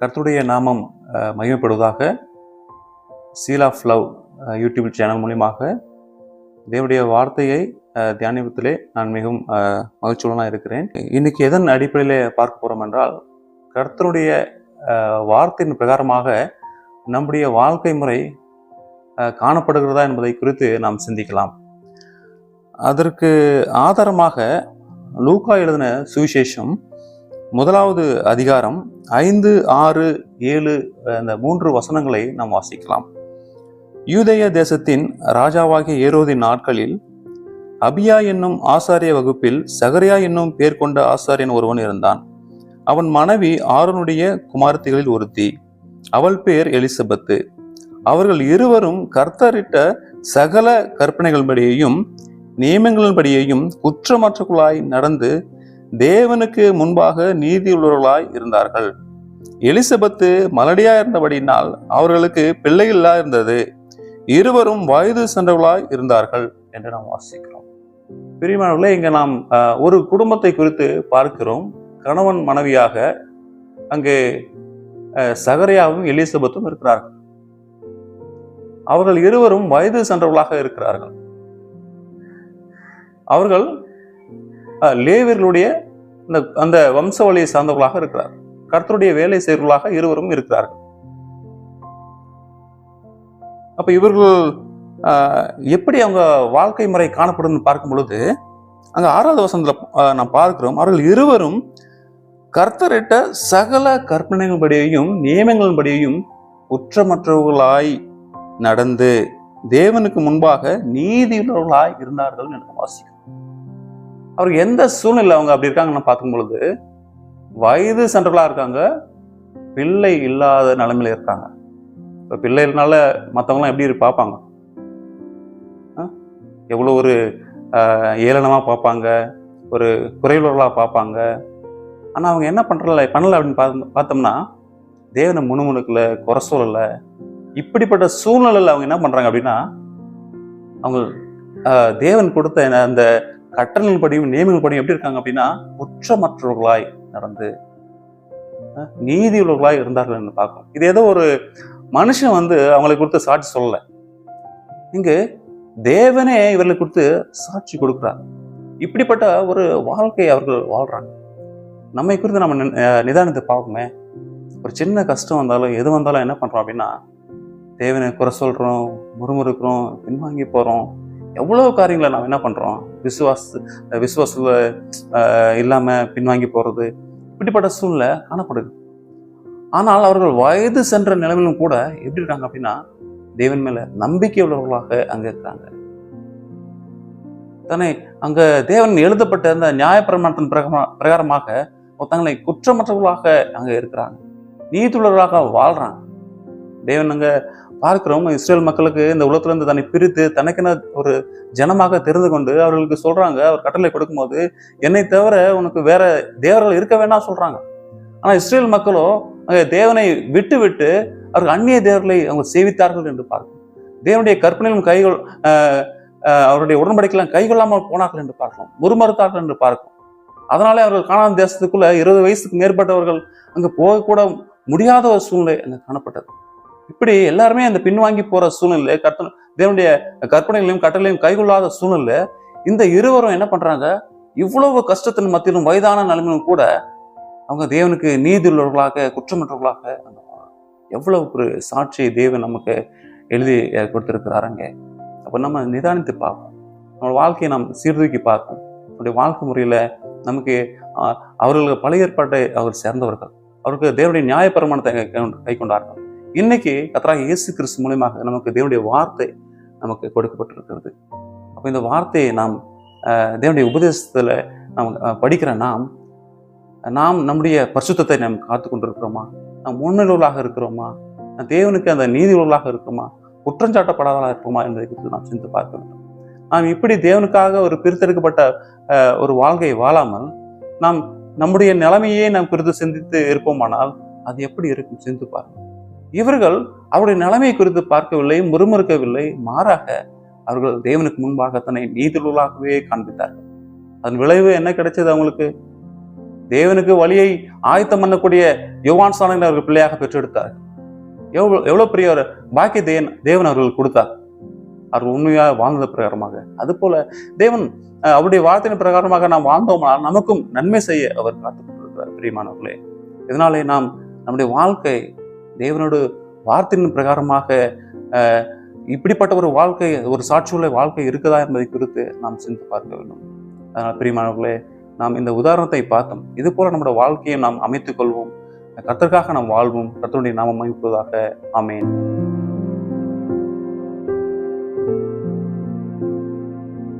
கர்த்தருடைய நாமம் அஹ், மகிமைப்படுவதாக seal of love YouTube channel மூலியமாக தேவனுடைய வார்த்தையை தியானிபத்திலே நான் மிகவும் மகிழ்ச்சியுடனாக இருக்கிறேன். இன்னைக்கு எதன் அடிப்படையில் பார்க்க போகிறோம் என்றால் கர்த்தருடைய வார்த்தையின் பிரகாரமாக நம்முடைய வாழ்க்கை முறை காணப்படுகிறதா என்பதை குறித்து நாம் சிந்திக்கலாம். அதற்கு ஆதாரமாக லூக்கா எழுதின சுவிசேஷம் முதலாவது அதிகாரம் ஐந்து ஆறு ஏழு அந்த மூன்று வசனங்களை நாம் வாசிக்கலாம். யூதேய தேசத்தின் ராஜாவாகிய ஏரோதின் நாட்களில் அபியா என்னும் ஆசாரிய வகுப்பில் சகரியா என்னும் பேர் கொண்ட ஆசாரியன் ஒருவன் இருந்தான். அவன் மனைவி ஆரோனுடைய குமார்த்திகளில் ஒருத்தி அவள் பேர் எலிசபெத்து. அவர்கள் இருவரும் கர்த்தரிட்ட சகல கற்பனைகளின்படியையும் நியமங்களின்படியையும் குற்றமற்றவர்களாய் நடந்து தேவனுக்கு முன்பாக நீதியுள்ளவர்களாய் இருந்தார்கள். எலிசபெத்து மலடியா இருந்தபடியினால் அவர்களுக்கு பிள்ளைகளா இருந்தது. இருவரும் வயது சென்றவர்களாய் இருந்தார்கள் என்று நாம் வாசிக்கிறோம். பிரியமானவர்களே இங்கே நாம் ஒரு குடும்பத்தை குறித்து பார்க்கிறோம். கணவன் மனைவியாக அங்கே அஹ், சகரியாவும் எலிசபெத்தும் இருக்கிறார்கள். அவர்கள் இருவரும் வயது சென்றவர்களாக இருக்கிறார்கள். அவர்கள் லேவியர்களுடைய அந்த அந்த வம்சவழியை சார்ந்தவர்களாக இருக்கிறார். கர்த்தருடைய வேலை செய்வர்களாக இருவரும் இருக்கிறார்கள். அப்ப இவர்கள் எப்படி அவங்க வாழ்க்கை முறை காணப்படும்னு பார்க்கும் பொழுது அங்க ஆறாவது வசனத்துல நாம் பார்க்கிறோம் அவர்கள் இருவரும் கர்த்தரிட்ட சகல கற்பனைகளின்படியையும் நியமங்களின்படியையும் குற்றமற்றவர்களாய் நடந்து தேவனுக்கு முன்பாக நீதியுள்ளவர்களாய் இருந்தார்கள் எனக்கு வாசிக்கும் அவருக்கு எந்த சூழ்நிலை அவங்க அப்படி இருக்காங்கன்னு பார்க்கும்பொழுது வயது சென்றவர்களா இருக்காங்க பிள்ளை இல்லாத நிலைமையில இருக்காங்க. இப்போ பிள்ளைனால மற்றவங்களாம் எப்படி பார்ப்பாங்க? ஆ? எவ்வளோ ஒரு ஏளனமாக பார்ப்பாங்க ஒரு குறைவுள்ளவர்களாக பார்ப்பாங்க. ஆனால் அவங்க என்ன பண்ணுறல பண்ணலை அப்படின்னு பார்த்து- பார்த்தோம்னா தேவனை முணுமுணுக்கில் குறை சொல்லலை. இப்படிப்பட்ட சூழ்நிலையில் அவங்க என்ன பண்ணுறாங்க அப்படின்னா அவங்க தேவன் கொடுத்த என்ன- அந்த கட்டளைகள் படியும் நியமங்கள் படியும் எப்படி இருக்காங்க அப்படின்னா குற்றமற்றவர்களாய் நடந்து நீதியுள்ளவர்களாய் இருந்தார்கள் என்று பார்க்கணும். இது ஏதோ ஒரு மனுஷன் வந்து அவங்களை கொடுத்து சாட்சி சொல்லலை. இங்கு தேவனே இவர்களை கொடுத்து சாட்சி கொடுக்குறார். இப்படிப்பட்ட ஒரு வாழ்க்கையை அவர்கள் வாழ்றாங்க. நம்மை குறித்து நம்ம நிதானத்தை அஹ், ஒரு சின்ன கஷ்டம் வந்தாலும் எது வந்தாலும் என்ன பண்றோம் அப்படின்னா தேவனை குறை சொல்றோம் முறுமுறுக்கிறோம் பின்வாங்கி போறோம். எவ்வளோ காரியங்களை நாம் என்ன பண்ணுறோம் விசுவாச விசுவாசத்துல இல்லாமல் பின்வாங்கி போகிறது இப்படிப்பட்ட சூழ்நிலை காணப்படுது. ஆனால் அவர்கள் வயது சென்ற நிலைமையிலும் கூட எப்படி இருக்காங்க அப்படின்னா தேவன் மேலே நம்பிக்கை உள்ளவர்களாக அங்கே இருக்காங்க. தானே அங்கே தேவன் எழுதப்பட்ட அந்த நியாயப்பிரமாணத்தின் பிரகமா- பிரகாரமாக தங்களை குற்றமற்றவர்களாக அங்கே இருக்கிறாங்க. நீதியுள்ளவர்களாக வாழ்கிறாங்க தேவன் அங்கே பார்க்கிறோம். இஸ்ரேல் மக்களுக்கு இந்த உலகத்துல இருந்து தன்னை பிரித்து தனக்கென ஒரு ஜனமாக தெரிந்து கொண்டு அவர்களுக்கு சொல்றாங்க. அவர் கட்டளை கொடுக்கும்போது என்னை தவிர உனக்கு வேற தேவர்கள் இருக்க வேண்டாம் சொல்றாங்க. ஆனா இஸ்ரேல் மக்களோ அங்கே தேவனை விட்டு விட்டு அவர்கள் அந்நிய தேவர்களை அவங்க சேவித்தார்கள் என்று பார்க்கும் தேவனுடைய கற்பனையிலும் கைகொள் அவருடைய உடன்படிக்கைலாம் கைகொள்ளாமல் போனார்கள் என்று பார்க்கிறோம். முறுமறுத்தார்கள் என்று பார்க்கும் அதனாலே அவர்கள் காணாத தேசத்துக்குள்ள இருபது வயசுக்கு மேற்பட்டவர்கள் அங்கே போகக்கூட முடியாத ஒரு சூழ்நிலை அங்கே காணப்பட்டது. இப்படி எல்லாருமே அந்த பின்வாங்கி போற சூழ்நிலை கற்பனை தேவனுடைய கற்பனைகளையும் கட்டளையும் கைகொள்ளாத சூழ்நிலை இந்த இருவரும் என்ன பண்றாங்க? இவ்வளவு கஷ்டத்தின் மத்தியிலும் வயதான நிலைமையிலும் கூட அவங்க தேவனுக்கு நீதி உள்ளவர்களாக குற்றமற்றவர்களாக எவ்வளவு ஒரு சாட்சியை தேவன் நமக்கு எழுதி கொடுத்திருக்கிறாருங்க அப்போ நம்ம நிதானித்து பார்ப்போம். நம்ம வாழ்க்கையை நாம் சீர்தூக்கி பார்ப்போம். நம்முடைய வாழ்க்கை முறையில் நமக்கு அவர்களுக்கு பழைய ஏற்பாட்டை அவர் சேர்ந்தவர்கள். அவருக்கு தேவனுடைய நியாயப்பிரமாணத்தை கை கை கொண்டார்கள். இன்னைக்கு கத்தராக இயேசு கிறிஸ்து மூலியமாக நமக்கு தேவனுடைய வார்த்தை நமக்கு கொடுக்கப்பட்டிருக்கிறது. அப்போ இந்த வார்த்தையை நாம் தேவனுடைய உபதேசத்தில் நாம் படிக்கிற நாம் நாம் நம்முடைய பரிசுத்தத்தை நாம் காத்து கொண்டிருக்கிறோமா? நாம் உண்மையுள்ளவர்களாக இருக்கிறோமா? தேவனுக்கு அந்த நீதி உள்ளவர்களாக இருக்கிறோமா குற்றஞ்சாட்டப்படாதவர்களாக இருக்கிறோமா என்பதை குறித்து நாம் சிந்து பார்க்க வேண்டும். நாம் இப்படி தேவனுக்காக ஒரு பிரித்தெடுக்கப்பட்ட ஒரு வாழ்க்கையை வாழாமல் நாம் நம்முடைய நிலைமையே நாம் குறித்து சிந்தித்து இருப்போமானால் அது எப்படி இருக்கும்? சிந்து பாருங்கள். இவர்கள் அவருடைய நிலைமை குறித்து பார்க்கவில்லை முறுமுறுக்கவில்லை. மாறாக அவர்கள் தேவனுக்கு முன்பாக தன்னை நீதிலுள்ளாகவே காண்பித்தார்கள். அதன் விளைவு என்ன கிடைச்சது அவங்களுக்கு? தேவனுக்கு வழியை ஆயத்தம் பண்ணக்கூடிய யுவான் சாணங்களை அவர்கள் பிள்ளையாக பெற்றெடுத்தார் எவ்வளோ எவ்வளவு பெரிய ஒரு பாக்கிய தேவன் தேவன் அவர்கள் கொடுத்தார். அவர் உண்மையாக வாழ்ந்த பிரகாரமாக. அது போல தேவன் அவருடைய வார்த்தையின் பிரகாரமாக நாம் வாழ்ந்தோம்னால் நமக்கும் நன்மை செய்ய அவர் காத்துக்கொண்டிருக்கிறார் பிரியமானவர்களே இதனாலே நாம் நம்முடைய வாழ்க்கை தேவனோட வார்த்தையின் பிரகாரமாக இப்படிப்பட்ட ஒரு வாழ்க்கை ஒரு சாட்சியுள்ள வாழ்க்கை இருக்குதா என்பதை குறித்து நாம் சிந்து பார்க்க வேண்டும். அதனால் பிரியமானவர்களே நாம் இந்த உதாரணத்தை பார்த்தோம். இது போல நம்முடைய வாழ்க்கையை நாம் அமைத்துக் கொள்வோம். கர்த்தருக்காக நாம் வாழ்வோம். கத்தனுடைய நாமம் அமைப்பதாக ஆமேன்.